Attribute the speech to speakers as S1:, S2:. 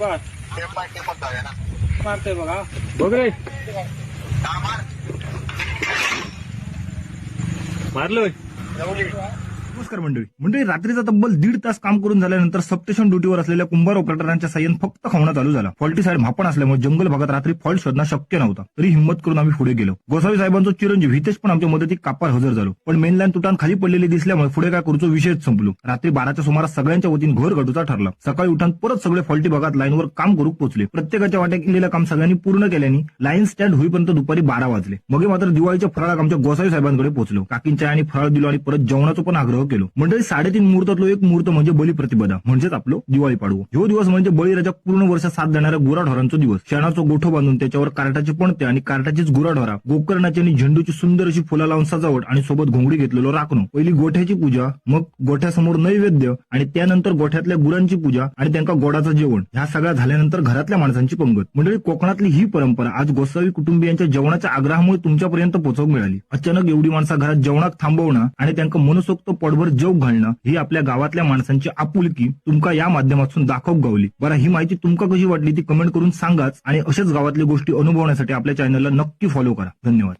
S1: बर मारतोय बघा.
S2: बघ रे. मारलोय.
S3: नमस्कार मंडळी. मंडळी रात्रीचा तब्बल दीड तास काम करून झाल्यानंतर सबस्टेशन ड्युटीवर असलेल्या कुंभार ऑपरेटरांच्या साह्यान फक्त खावणं चालू झाला. फॉल्टी साईड मापण असल्यामुळे जंगल भागात रात्री फॉल्ट शोधणं शक्य नव्हता. तरी हिंमत करून आम्ही पुढे गेलो. गोसावी साहेबांचा चिरंजीव हितेश पण आमच्या मदतीत कापार हजर झालो. पण मेन लाईन तुटान खाली पडलेली दिसल्यामुळे पुढे काय करूचो विषयच संपलो. रात्री बाराच्या सुमारास सगळ्यांच्या वतीन घर गटूचा ठरला. सकाळी उठान परत सगळे फॉल्टी भागात लाईनवर काम करू पोहोचले प्रत्येकाच्या वाट्या केलेलं काम सगळ्यांनी पूर्ण केल्याने लाईन स्टँड होईपर्यंत दुपारी बारा वाजले. मग मात्र दिवाळीच्या फराळाक आमच्या गोसावी साहेबांकडे पोहोचलो काकींच्या आणि फराळ दिलो आणि परत जेवणाचा पण आग्रह केलो. मंडळी साडेतीन मुहूर्तातलो एक मुहूर्त म्हणजे बळी प्रतिपदा म्हणजेच आपलं दिवाळी पाडवो. ह्यो दिवस म्हणजे बळीराजा पूर्ण वर्ष साथ देणाऱ्या गुराढोरांचा दिवस. शेणाचा गोठो बांधून त्याच्यावर कार्टाचे पणते आणि कार्टाचीच गुराढोरा गोकर्णाची आणि झेंडूची सुंदर अशी फुला लावून सजावट आणि सोबत घोंगडी घेतलेलो राखणं. पहिली गोठ्याची पूजा मग गोठ्यासमोर नैवेद्य आणि त्यानंतर गोठ्यातल्या गुरांची पूजा आणि त्यांना गोडाचं जेवण. ह्या सगळ्या झाल्यानंतर घरातल्या माणसांची पंगत. मंडळी कोकणातली ही परंपरा आज गोसावी कुटुंबियांच्या जेवणाच्या आग्रहामुळे तुमच्यापर्यंत पोहोचवून मिळाली. अचानक एवढी माणसं घरात जेवणात थांबवणं आणि त्यांना मनसोक्त रेकॉर्डवर जेव घालणं ही आपल्या गावातल्या माणसांची आपुलकी तुमका या माध्यमातून दाखव गावली. बरं ही माहिती तुमका कशी वाटली ती कमेंट करून सांगाच आणि अशाच गावातल्या गोष्टी अनुभवण्यासाठी आपल्या चॅनलला नक्की फॉलो करा. धन्यवाद.